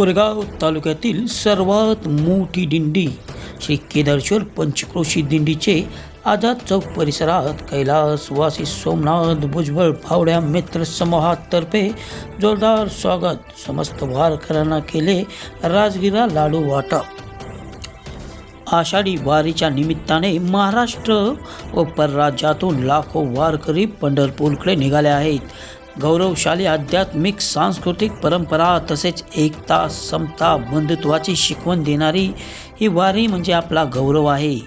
कोरेगाव तालुक्यातील सर्वात मोठी दिंडी श्री केदारेश्वर पंचक्रोशी दिंडीचे आझाद चौक परिसरात कैलासवासी सोमनाथ भुजबळ फावड्या मित्र समूहातर्फे जोरदार स्वागत. समस्त वारकऱ्यांना केले राजगिरा लाडू वाटप आषाढी वारीच्या निमित्ताने महाराष्ट्र व परराज्यातून लाखो वारकरी पंढरपूरकडे निघाले आहेत. गौरवशाली आध्यात्मिक सांस्कृतिक परंपरा तसेच एकता समता बंधुत्वाची शिकवण देणारी ही वारी म्हणजे आपला गौरव आहे.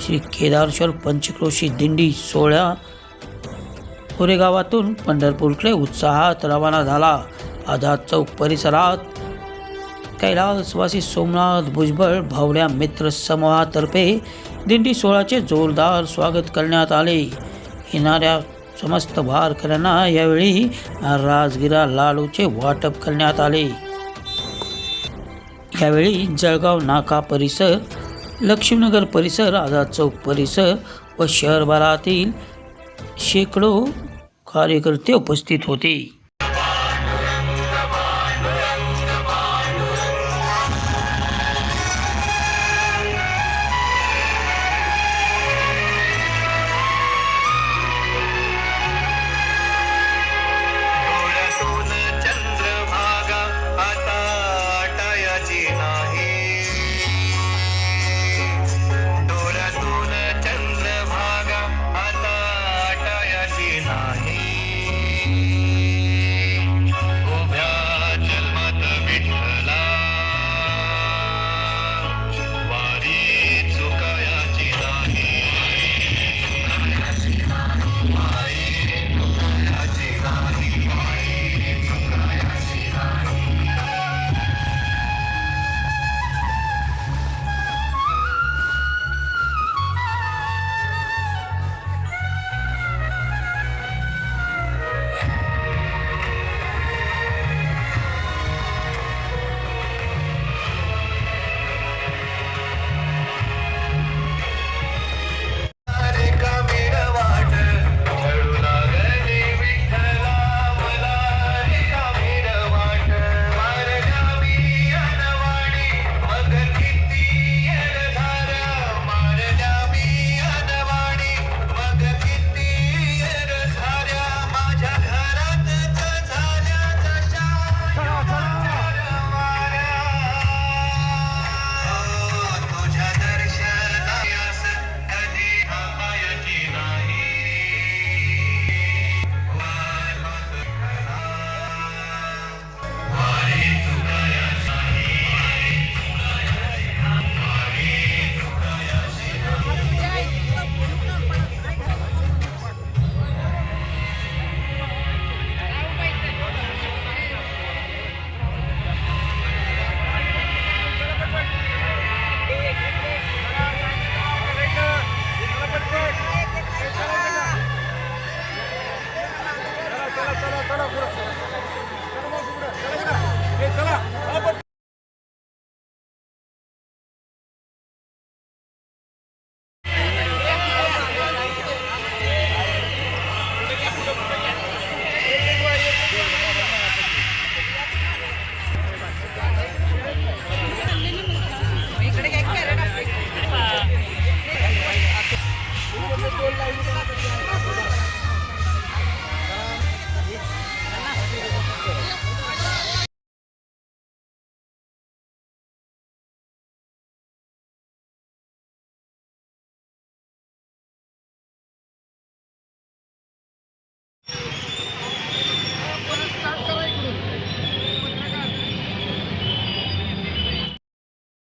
श्री केदारेश्वर पंचक्रोशी दिंडी सोहळा कोरेगावातून पंढरपूरकडे उत्साहात रवाना झाला. आझाद चौक परिसरात कैलासवासी सोमनाथ भुजबळ भावड्या मित्र समूहातर्फे दिंडी सोहळ्याचे जोरदार स्वागत करण्यात आले. येणाऱ्या समस्त वारकऱ्यांना यावेळी राजगिरा लाडूचे वाटप करण्यात आले. यावेळी जळगाव नाका परिसर लक्ष्मीनगर परिसर आझाद चौक परिसर व शहरभरातील शेकडो कार्यकर्ते उपस्थित होते.